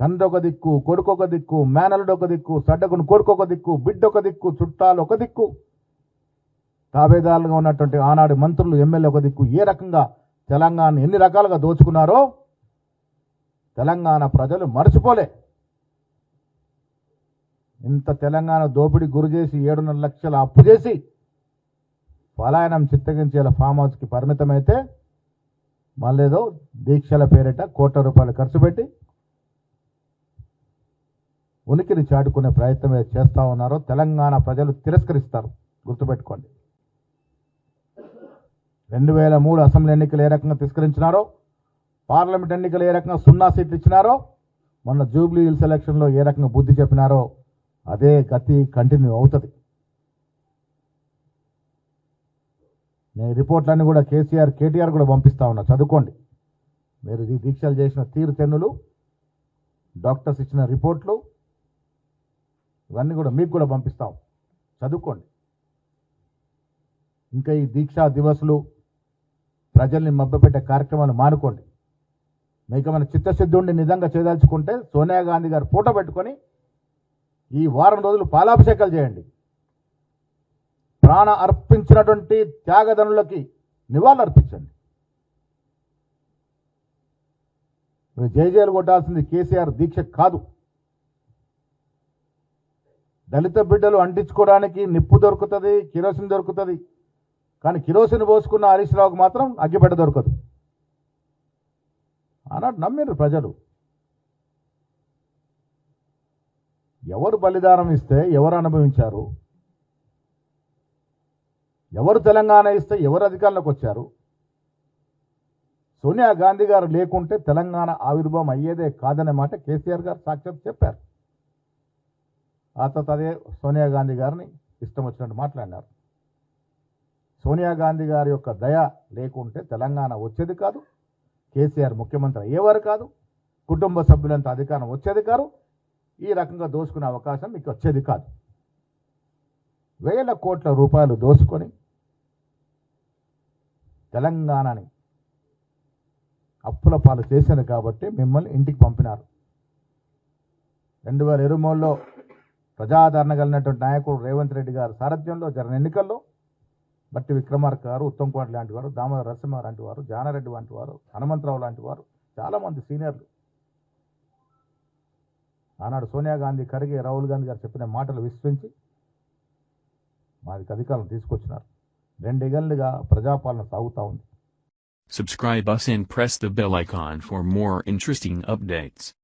తండ్రి ఒక దిక్కు కొడుకు ఒక దిక్కు మేనలుడు ఒక దిక్కు సడ్డకుని కొడుకు ఒక దిక్కు బిడ్డ ఒక దిక్కు చుట్టాలు ఒక దిక్కు. తాబేదారులుగా ఉన్నటువంటి ఆనాడు మంత్రులు ఎమ్మెల్యే ఒక దిక్కు ఏ రకంగా తెలంగాణ ఎన్ని రకాలుగా దోచుకున్నారో తెలంగాణ ప్రజలు మర్చిపోలే. ఇంత తెలంగాణ దోపిడీ గురి చేసి ఏడున్నర లక్షల అప్పు చేసి పలాయనం చిత్తగించేల ఫామ్ హౌస్కి పరిమితమైతే మళ్ళేదో దీక్షల పేరిట కోట్ల రూపాయలు ఖర్చు పెట్టి ఉనికిని చాటుకునే ప్రయత్నం ఏది చేస్తూ ఉన్నారో తెలంగాణ ప్రజలు తిరస్కరిస్తారు. గుర్తుపెట్టుకోండి. రెండు వేల మూడు అసెంబ్లీ ఎన్నికలు ఏ రకంగా తిరస్కరించినారో పార్లమెంట్ ఎన్నికలు ఏ రకంగా సున్నా సీట్లు ఇచ్చినారో మొన్న జూబ్లీ హిల్స్ ఎలక్షన్లో ఏ రకంగా బుద్ధి చెప్పినారో అదే గతి కంటిన్యూ అవుతుంది. నేను రిపోర్ట్లన్నీ కూడా కేసీఆర్ కేటీఆర్ కూడా పంపిస్తా ఉన్నా. చదువుకోండి. మీరు దీక్షలు చేసిన తీరు తెన్నులు డాక్టర్స్ ఇచ్చిన రిపోర్ట్లు ఇవన్నీ కూడా మీకు కూడా పంపిస్తాం. చదువుకోండి. ఇంకా ఈ దీక్షా దివసులు ప్రజల్ని మభ్యపెట్టే కార్యక్రమాలు మానుకోండి. మీకు మన చిత్తశుద్ధుడిని నిజంగా చేయదలుచుకుంటే సోనియా గాంధీ గారు ఫోటో పెట్టుకొని ఈ వారం రోజులు పాలాభిషేకాలు చేయండి. ప్రాణ అర్పించినటువంటి త్యాగదనులకి నివాళులు అర్పించండి మీరు జయజయలు కొట్టాల్సింది కేసీఆర్ దీక్ష కాదు. దళిత బిడ్డలు అంటించుకోవడానికి నిప్పు దొరుకుతుంది కిరోసిన్ దొరుకుతుంది. కానీ కిరోసిన్ పోసుకున్న హరీష్ రావుకు మాత్రం అగ్గిపెట్ట దొరకదు. అన్నట్టు నమ్మిరు ప్రజలు. ఎవరు బలిదానం ఇస్తే ఎవరు అనుభవించారు? ఎవరు తెలంగాణ ఇస్తే ఎవరు అధికారంలోకి వచ్చారు? సోనియా గాంధీ గారు లేకుంటే తెలంగాణ ఆవిర్భావం అయ్యేదే కాదనే మాట కేసీఆర్ గారు సాక్షాత్ చెప్పారు. ఆ తర్వాత అదే సోనియా గాంధీ గారిని ఇష్టం వచ్చినట్టు మాట్లాడినారు. సోనియా గాంధీ గారి యొక్క దయ లేకుంటే తెలంగాణ వచ్చేది కాదు. కేసీఆర్ ముఖ్యమంత్రి అయ్యేవారు కాదు. కుటుంబ సభ్యులంత అధికారం వచ్చేది కాదు. ఈ రకంగా దోసుకునే అవకాశం మీకు వచ్చేది కాదు. వేల కోట్ల రూపాయలు దోసుకొని తెలంగాణని అప్పుల పాలు చేశారు కాబట్టి మిమ్మల్ని ఇంటికి పంపినారు. రెండు వేల ఇరవై మూడులో ప్రజాదరణ కలిగినటువంటి నాయకుడు రేవంత్ రెడ్డి గారు సారథ్యంలో జరిగిన ఎన్నికల్లో బట్టి విక్రమార్క గారు ఉత్తమ్ కుమార్ లాంటి వారు దామోదర నరసింహ లాంటి వారు జానారెడ్డి వంటి వారు హనుమంతరావు లాంటి వారు చాలామంది సీనియర్లు. ఆనాడు సోనియా గాంధీ ఖర్గే రాహుల్ గాంధీ గారు చెప్పిన మాటలు విశ్వించి మాది అధికారం తీసుకొచ్చినారు. రెండేళ్ళుగా ప్రజాపాలన సాగుతూ ఉంది. Subscribe us and press the bell icon for more interesting updates.